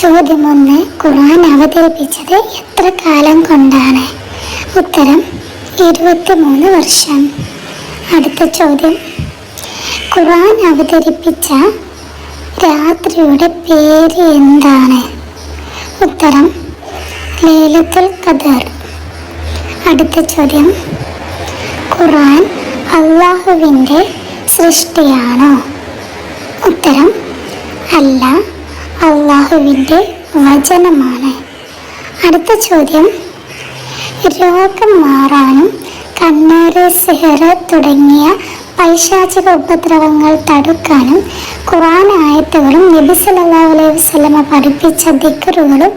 ചോദ്യം ഒന്ന് ഖുർആൻ അവതരിപ്പിച്ചത് എത്ര കാലം കൊണ്ടാണ്? ഉത്തരം ഇരുപത്തിമൂന്ന് വർഷം. അടുത്ത ചോദ്യം ഖുർആൻ അവതരിപ്പിച്ച രാത്രിയുടെ പേര് എന്താണ്? ഉത്തരം ലൈലത്തുൽ ഖദർ. അടുത്ത ചോദ്യം ഖുർആൻ അള്ളാഹുവിന്റെ സൃഷ്ടിയാണോ? ഉത്തരം അല്ല. അള്ളാഹുവിന്റെ വചനമാണ്. അടുത്ത ചോദ്യം. രോഗം മാറാനും കണ്ണേറ് സിഹർ തുടങ്ങിയ പൈശാചിക ഉപദ്രവങ്ങൾ തടുക്കാനും ഖുറാൻ ആയത്തുകളും നബി സല്ലല്ലാഹു അലൈഹി വസല്ലമ പഠിപ്പിച്ച ദിക്കറുകളും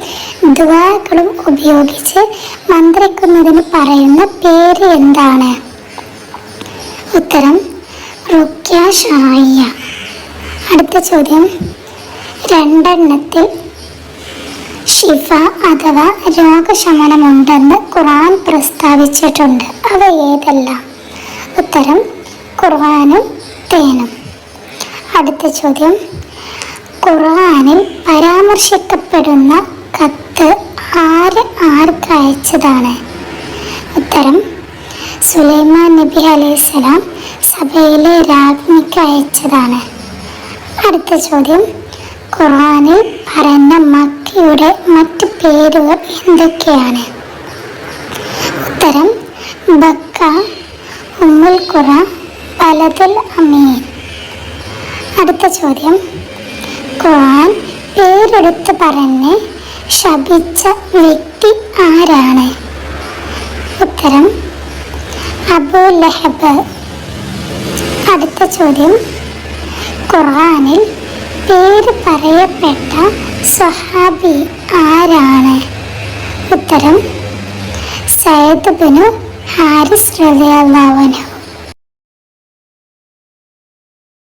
ദുആകളും ഉപയോഗിച്ച് മന്ത്രിക്കുന്നതിന് പറയുന്ന പേര് എന്താണ്? ഉത്തരം റുക്യ ഷായ അടുത്ത ചോദ്യം. രണ്ടെണ്ണത്തിൽ ഷിഫ അഥവാ രോഗശമനമുണ്ടെന്ന് ഖുർആൻ പ്രസ്താവിച്ചിട്ടുണ്ട്. അവ ഏതെല്ലാം? ഉത്തരം ഖുർആാനും തേനും. അടുത്ത ചോദ്യം ഖുർആാനിൽ പരാമർശിക്കപ്പെടുന്ന കത്ത് ആര് ആർക്ക് അയച്ചതാണ് ഉത്തരം സുലൈമാൻ നബി അലൈഹിസ്സലാം സഭയിലെ രാജ്ഞിക്ക് അയച്ചതാണ്. അടുത്ത ചോദ്യം ഖുർആനിൽ പറഞ്ഞ മക്കയുടെ മറ്റ് പേരുകൾ എന്തൊക്കെയാണ്? ഉത്തരം ബക്ക ഉമ്മുൽ ഖുറ പലതിൽ അമീൻ. അടുത്ത ചോദ്യം ഖുർആൻ പേരെടുത്ത് പറഞ്ഞ് ശപിച്ച വ്യക്തി ആരാണ്? ഉത്തരം അബു ലഹബ്. അടുത്ത ചോദ്യം ഖുർആനിൽ പേര് പറയപ്പെട്ട സഹാബി ആരാണ്? ഉത്തരം സയദ്ബിനു ബിനു ഹാരിസ് അൻഹു.